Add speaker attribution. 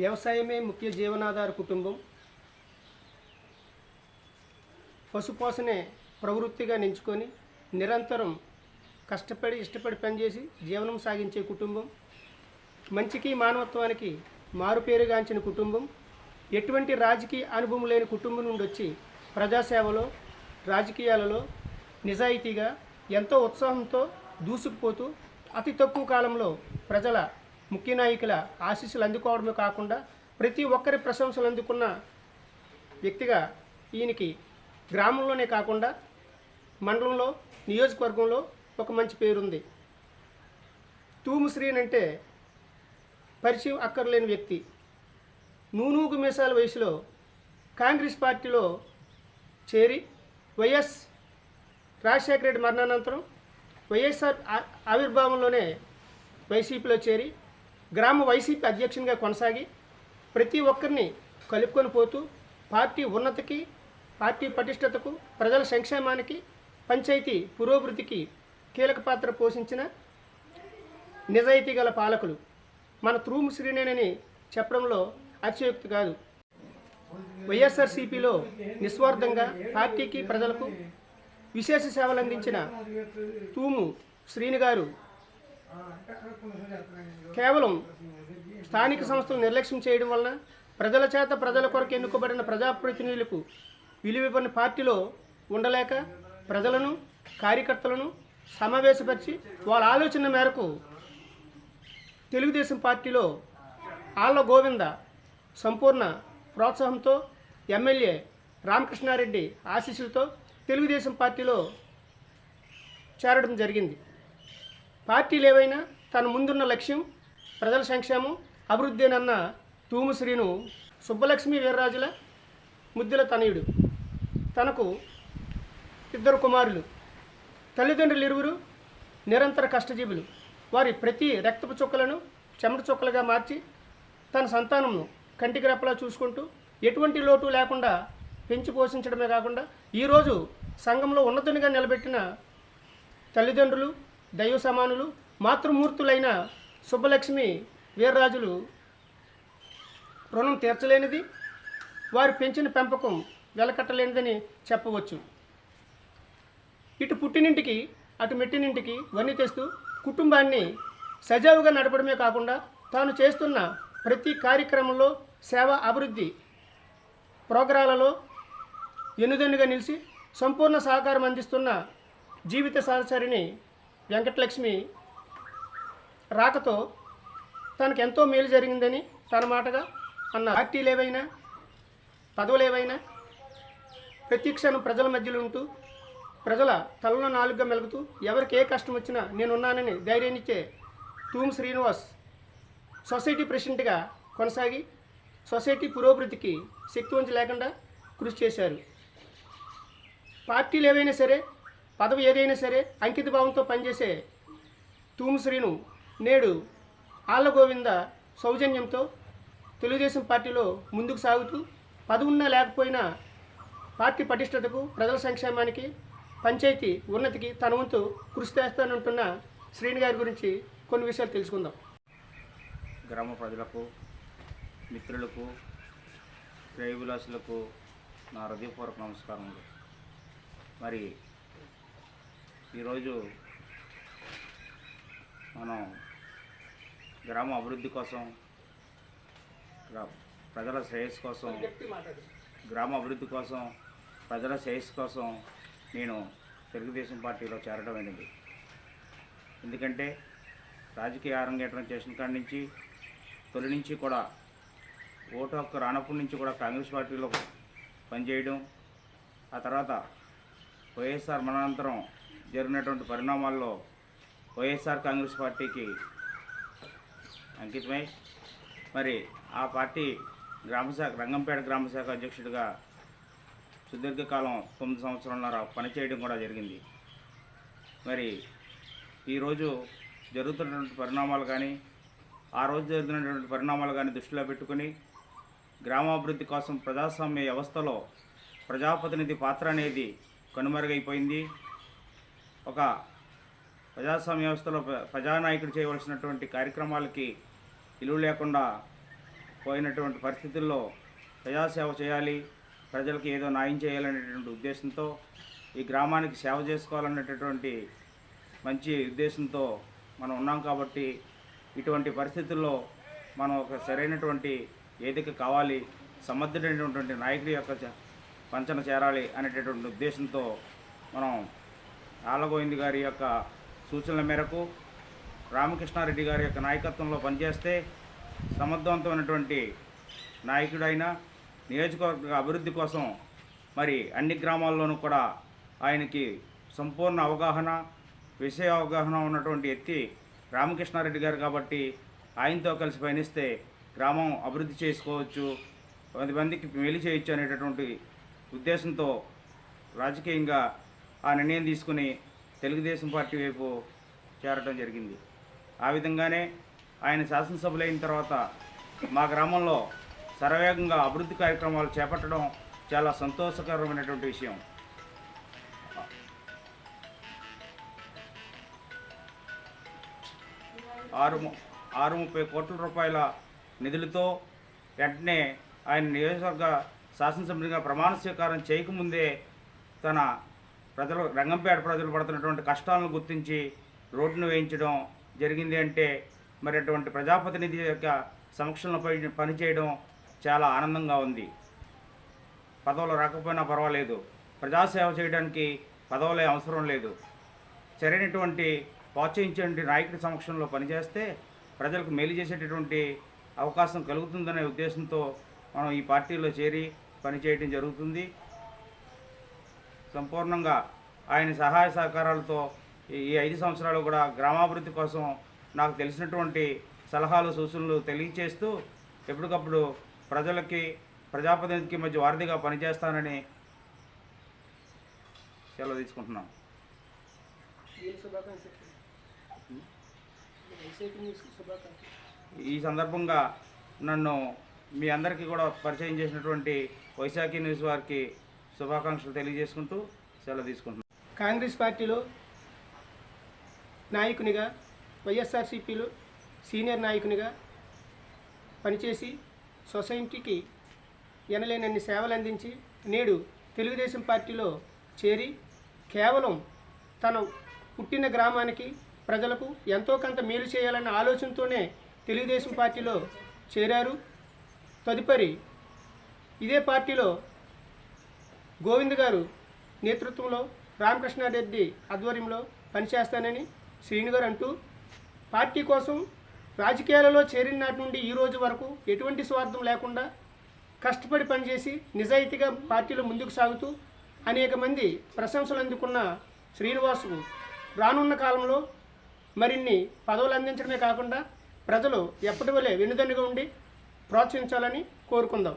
Speaker 1: వ్యవసాయమే ముఖ్య జీవనాధార కుటుంబం. పశుపోషణే ప్రవృత్తిగా నించుకొని నిరంతరం కష్టపడి ఇష్టపడి పనిచేసి జీవనం సాగించే కుటుంబం. మంచికి మానవత్వానికి మారుపేరుగాంచిన కుటుంబం. ఎటువంటి రాజకీయ అనుభవం లేని కుటుంబం నుండి వచ్చి ప్రజాసేవలో రాజకీయాలలో నిజాయితీగా ఎంతో ఉత్సాహంతో దూసుకుపోతూ అతి తక్కువ కాలంలో ప్రజల ముఖ్య నాయకుల ఆశీస్సులు అందుకోవడమే కాకుండా ప్రతి ఒక్కరి ప్రశంసలు అందుకున్న వ్యక్తిగా ఈయనకి గ్రామంలోనే కాకుండా మండలంలో నియోజకవర్గంలో ఒక మంచి పేరుంది. తూము శ్రీన్ అంటే పరిచయం అక్కర్లేని వ్యక్తి. నూనూగు మీసాల వయసులో కాంగ్రెస్ పార్టీలో చేరి వైఎస్ రాజశేఖర రెడ్డి మరణానంతరం వైఎస్ఆర్ ఆవిర్భావంలోనే వైసీపీలో చేరి గ్రామ వైసీపీ అధ్యక్షునిగా కొనసాగి ప్రతి ఒక్కరిని కలుపుకొని పోతూ పార్టీ ఉన్నతికి పార్టీ పటిష్టతకు ప్రజల సంక్షేమానికి పంచాయతీ పురోభివృద్ధికి కీలక పాత్ర పోషించిన నిజాయితీ గల పాలకులు మన త్రూము శ్రీనేనని చెప్పడంలో అతిశయోక్తి కాదు. వైఎస్ఆర్సీపీలో నిస్వార్థంగా పార్టీకి ప్రజలకు విశేష సేవలు అందించిన తూము శ్రీని గారు కేవలం స్థానిక సంస్థలు నిర్లక్ష్యం చేయడం వలన ప్రజల చేత ప్రజల కొరకు ఎన్నుకోబడిన ప్రజాప్రతినిధులకు విలువివ్వని పార్టీలో ఉండలేక ప్రజలను కార్యకర్తలను సమావేశపరిచి వాళ్ళ ఆలోచన మేరకు తెలుగుదేశం పార్టీలో ఆళ్ళ గోవింద సంపూర్ణ ప్రోత్సాహంతో ఎమ్మెల్యే రామకృష్ణారెడ్డి ఆశీస్సులతో తెలుగుదేశం పార్టీలో చేరడం జరిగింది. పార్టీలు ఏవైనా తన ముందున్న లక్ష్యం ప్రజల సంక్షేమం అభివృద్ధేనన్న తూము శ్రీను సుబ్బలక్ష్మి వీర్రాజుల ముద్దుల తనయుడు. తనకు ఇద్దరు కుమారులు తల్లిదండ్రులు ఇరువురు నిరంతర కష్టజీవులు. వారి ప్రతి రక్తపు చుక్కలను చెమట చుక్కలుగా మార్చి తన సంతానంను కంటికి రెప్పలా చూసుకుంటూ ఎటువంటి లోటు లేకుండా పెంచి పోషించడమే కాకుండా ఈరోజు సంఘంలో ఉన్నతునిగా నిలబెట్టిన తల్లిదండ్రులు దైవ సమానులు మాతృమూర్తులైన సుబ్బలక్ష్మి వీర్రాజులు రుణం తీర్చలేనిది వారు పెంచిన పెంపకం వెలకట్టలేనిదని చెప్పవచ్చు. ఇటు పుట్టినింటికి అటు మెట్టినింటికి వన్నీ తెస్తూ కుటుంబాన్ని సజావుగా నడపడమే కాకుండా తాను చేస్తున్న ప్రతి కార్యక్రమంలో సేవ అభివృద్ధి ప్రోగ్రాలలో ఎన్నుదన్నుగా నిలిచి సంపూర్ణ సహకారం అందిస్తున్న జీవిత సహచరిని వెంకటలక్ష్మి రాకతో తనకు ఎంతో మేలు జరిగిందని తన మాటగా అన్న పార్టీలు ఏవైనా పదవులు ఏవైనా ప్రతీక్షను ప్రజల మధ్యలో ఉంటూ ప్రజల తలలో నాలుగుగా మెలుగుతూ ఎవరికి ఏ కష్టం వచ్చినా నేనున్నానని ధైర్యాన్నిచ్చే తూమ్ శ్రీనివాస్ సొసైటీ ప్రెసిడెంట్గా కొనసాగి సొసైటీ పురోభివృద్ధికి శక్తి వంచి లేకుండా కృషి చేశారు. పార్టీలు ఏవైనా సరే పదవి ఏదైనా సరే అంకిత భావంతో పనిచేసే తూము శ్రీను నేడు ఆళ్ళగోవింద సౌజన్యంతో తెలుగుదేశం పార్టీలో ముందుకు సాగుతూ పదవున్నా లేకపోయినా పార్టీ పటిష్టతకు ప్రజల సంక్షేమానికి పంచాయతీ ఉన్నతికి తన వంతు కృషి చేస్తానంటున్న శ్రీని గారి గురించి కొన్ని విషయాలు తెలుసుకుందాం.
Speaker 2: గ్రామ ప్రజలకు మిత్రులకు శ్రేయభిలాషులకు నా హృదయపూర్వక నమస్కారములు. మరి ఈరోజు మనం గ్రామ అభివృద్ధి కోసం ప్రజల శ్రేయస్సు కోసం గ్రామ అభివృద్ధి కోసం ప్రజల శ్రేయస్సు కోసం నేను తెలుగుదేశం పార్టీలో చేరడం ఎందుకంటే రాజకీయ అరంగేట్రం చేసిన కాడి నుంచి తొలి నుంచి కూడా ఓటు హక్కు రానప్పటి నుంచి కూడా కాంగ్రెస్ పార్టీలో పనిచేయడం ఆ తర్వాత వైఎస్ఆర్ మరణానంతరం జరిగినటువంటి పరిణామాల్లో వైఎస్ఆర్ కాంగ్రెస్ పార్టీకి అంకితమై మరి ఆ పార్టీ గ్రామశాఖ రంగంపేట గ్రామశాఖ అధ్యక్షుడిగా సుదీర్ఘకాలం తొమ్మిది సంవత్సరాలన్నర పనిచేయడం కూడా జరిగింది. మరి ఈరోజు జరుగుతున్నటువంటి పరిణామాలు కానీ ఆ రోజు జరిగినటువంటి పరిణామాలు కానీ దృష్టిలో పెట్టుకుని గ్రామాభివృద్ధి కోసం ప్రజాస్వామ్య వ్యవస్థలో ప్రజాప్రతినిధి పాత్ర అనేది కనుమరుగైపోయింది. ఒక ప్రజాస్వామ్య వ్యవస్థలో ప్ర- ప్రజానాయకుడు చేయవలసినటువంటి కార్యక్రమాలకి విలువ లేకుండా పోయినటువంటి పరిస్థితుల్లో ప్రజాసేవ చేయాలి ప్రజలకు ఏదో న్యాయం చేయాలనేటువంటి ఉద్దేశంతో ఈ గ్రామానికి సేవ చేసుకోవాలనేటటువంటి మంచి ఉద్దేశంతో మనం ఉన్నాం కాబట్టి ఇటువంటి పరిస్థితుల్లో మనం ఒక సరైనటువంటి వేదిక కావాలి సమర్థుడైనటువంటి నాయకుడి యొక్క వంచన పంచన చేరాలి అనేటటువంటి ఉద్దేశంతో మనం ఆలగోవింద్ గారి యొక్క సూచనల మేరకు రామకృష్ణారెడ్డి గారి యొక్క నాయకత్వంలో పనిచేస్తే సమర్థవంతమైనటువంటి నాయకుడైన నియోజకవర్గ అభివృద్ధి కోసం మరి అన్ని గ్రామాల్లోనూ కూడా ఆయనకి సంపూర్ణ అవగాహన విషయ అవగాహన ఉన్నటువంటి వ్యక్తి రామకృష్ణారెడ్డి గారు కాబట్టి ఆయనతో కలిసి పయనిస్తే గ్రామం అభివృద్ధి చేసుకోవచ్చు కొంతమందికి మందికి మేలు చేయొచ్చు అనేటటువంటి ఉద్దేశంతో రాజకీయంగా ఆ నిర్ణయం తీసుకుని తెలుగుదేశం పార్టీ వైపు చేరటం జరిగింది. ఆ విధంగానే ఆయన శాసనసభలు అయిన తర్వాత మా గ్రామంలో సర్వేగంగా అభివృద్ధి కార్యక్రమాలు చేపట్టడం చాలా సంతోషకరమైనటువంటి విషయం. ఆరు ము- ఆరు ముప్పై కోట్ల రూపాయల నిధులతో వెంటనే ఆయన నియోజకవర్గ శాసనసభ్యునిగా ప్రమాణ స్వీకారం చేయకముందే తన ప్రజలు రంగంపేట ప్రజలు పడుతున్నటువంటి కష్టాలను గుర్తించి రోడ్డును వేయించడం జరిగింది అంటే మరి అటువంటి ప్రజాప్రతినిధి యొక్క సమక్షంలో పని పనిచేయడం చాలా ఆనందంగా ఉంది. పదవులు రాకపోయినా పర్వాలేదు. ప్రజాసేవ చేయడానికి పదవులే అవసరం లేదు. సరైనటువంటి ప్రోత్సహించేటువంటి నాయకుడి సమక్షంలో పనిచేస్తే ప్రజలకు మేలు చేసేటటువంటి అవకాశం కలుగుతుందనే ఉద్దేశంతో మనం ఈ పార్టీలో చేరి పనిచేయడం జరుగుతుంది. సంపూర్ణంగా ఆయన సహాయ సహకారాలతో ఈ- ఐదు సంవత్సరాలు కూడా గ్రామాభివృద్ధి కోసం నాకు తెలిసినటువంటి సలహాలు సూచనలు తెలియచేస్తూ ఎప్పటికప్పుడు ప్రజలకి ప్రజాప్రతినిధికి మధ్య వారధిగా పనిచేస్తానని సెలవు తీసుకుంటున్నాం. ఈ సందర్భంగా నన్ను మీ అందరికీ కూడా పరిచయం చేసినటువంటి వైశాఖి న్యూస్ వారికి శుభాకాంక్షలు తెలియజేసుకుంటూ సెలవు తీసుకుంటున్నాను
Speaker 1: కాంగ్రెస్ పార్టీలో నాయకునిగా వైఎస్ఆర్సీపీలో సీనియర్ నాయకునిగా పనిచేసి సొసైటీకి ఎనలేనన్ని సేవలు అందించి నేడు తెలుగుదేశం పార్టీలో చేరి కేవలం తన పుట్టిన గ్రామానికి ప్రజలకు ఎంతో కొంత మేలు చేయాలన్న ఆలోచనతోనే తెలుగుదేశం పార్టీలో చేరారు. తదుపరి ఇదే పార్టీలో గోవింద్ గారు నేతృత్వంలో రామకృష్ణారెడ్డి ఆధ్వర్యంలో పనిచేస్తానని శ్రీను గారు అంటూ పార్టీ కోసం రాజకీయాలలో చేరిన నాటి నుండి ఈ రోజు వరకు ఎటువంటి స్వార్థం లేకుండా కష్టపడి పనిచేసి నిజాయితీగా పార్టీలో ముందుకు సాగుతూ అనేక మంది ప్రశంసలు అందుకున్న శ్రీనివాసుకు రానున్న కాలంలో మరిన్ని పదవులు అందించడమే కాకుండా ప్రజలు ఎప్పటి వలె వెనుదన్నుగా ఉండి ప్రోత్సహించాలని కోరుకుందాం.